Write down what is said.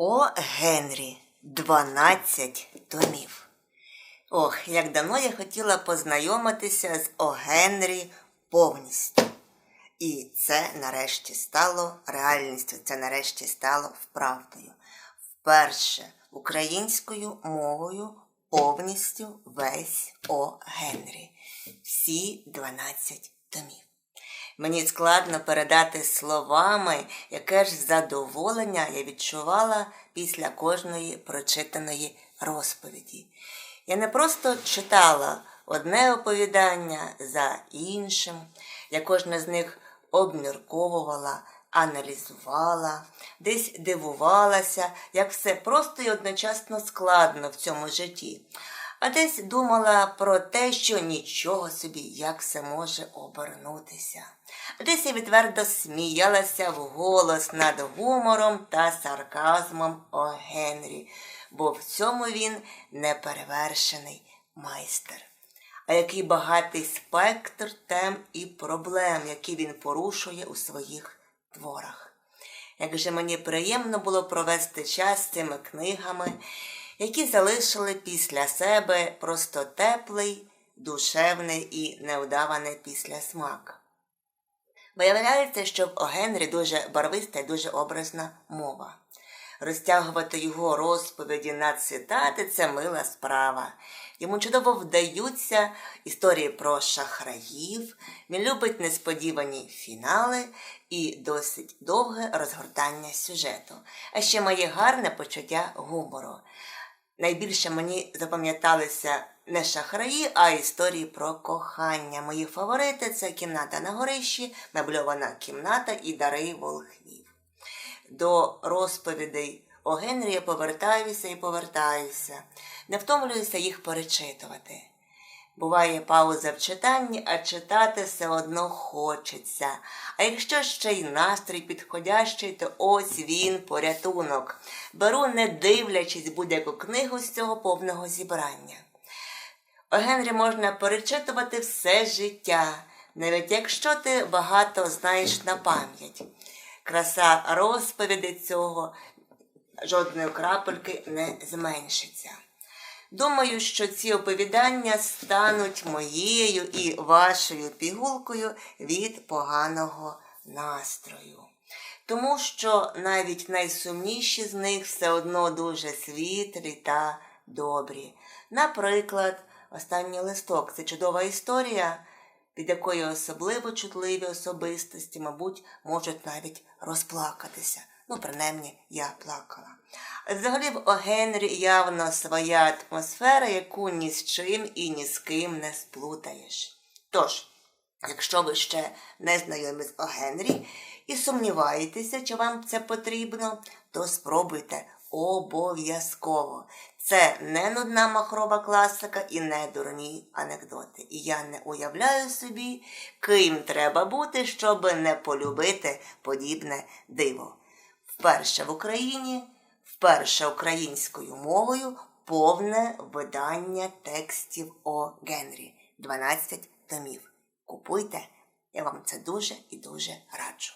О Генрі 12 томів. Ох, як давно я хотіла познайомитися з О Генрі повністю. І це нарешті стало реальністю, це нарешті стало вправдою. Вперше українською мовою повністю весь О Генрі. Всі 12 томів. Мені складно передати словами, яке ж задоволення я відчувала після кожної прочитаної розповіді. Я не просто читала одне оповідання за іншим, я кожне з них обмірковувала, аналізувала, десь дивувалася, як все просто і одночасно складно в цьому житті. А десь думала про те, що нічого собі, як все може обернутися. Десь я відверто сміялася вголос над гумором та сарказмом О Генрі, бо в цьому він неперевершений майстер. А який багатий спектр тем і проблем, які він порушує у своїх творах. Як же мені приємно було провести час з цими книгами які залишили після себе просто теплий, душевний і невдаваний післясмак. Виявляється, що в Огенрі дуже барвиста і дуже образна мова. Розтягувати його розповіді на цитати це мила справа. Йому чудово вдаються історії про шахраїв, він любить несподівані фінали і досить довге розгортання сюжету, а ще має гарне почуття гумору. Найбільше мені запам'яталися не шахраї, а історії про кохання. Мої фаворити це кімната на горищі, мебльована кімната і дари волхвів. До розповідей о Генрі я повертаюся і повертаюся, не втомлююся їх перечитувати. Буває пауза в читанні, а читати все одно хочеться. А якщо ще й настрій підходящий, то ось він порятунок. Беру, не дивлячись будь-яку книгу з цього повного зібрання. О Генрі можна перечитувати все життя, навіть якщо ти багато знаєш на пам'ять. Краса розповіді цього жодної крапельки не зменшиться. Думаю, що ці оповідання стануть моєю і вашою пігулкою від поганого настрою. Тому що навіть найсумніші з них все одно дуже світлі та добрі. Наприклад, останній листок це чудова історія, під якою особливо чутливі особистості, мабуть, можуть навіть розплакатися. Ну, принаймні, я плакала. Взагалі в О Генрі явно своя атмосфера, яку ні з чим і ні з ким не сплутаєш. Тож, якщо ви ще не знайомі з О Генрі і сумніваєтеся, чи вам це потрібно, то спробуйте обов'язково. Це не нудна махрова класика і не дурні анекдоти. І я не уявляю собі, ким треба бути, щоб не полюбити подібне диво. Вперше в Україні вперше українською мовою повне видання текстів О Генрі. 12 томів. Купуйте, я вам це дуже і дуже раджу.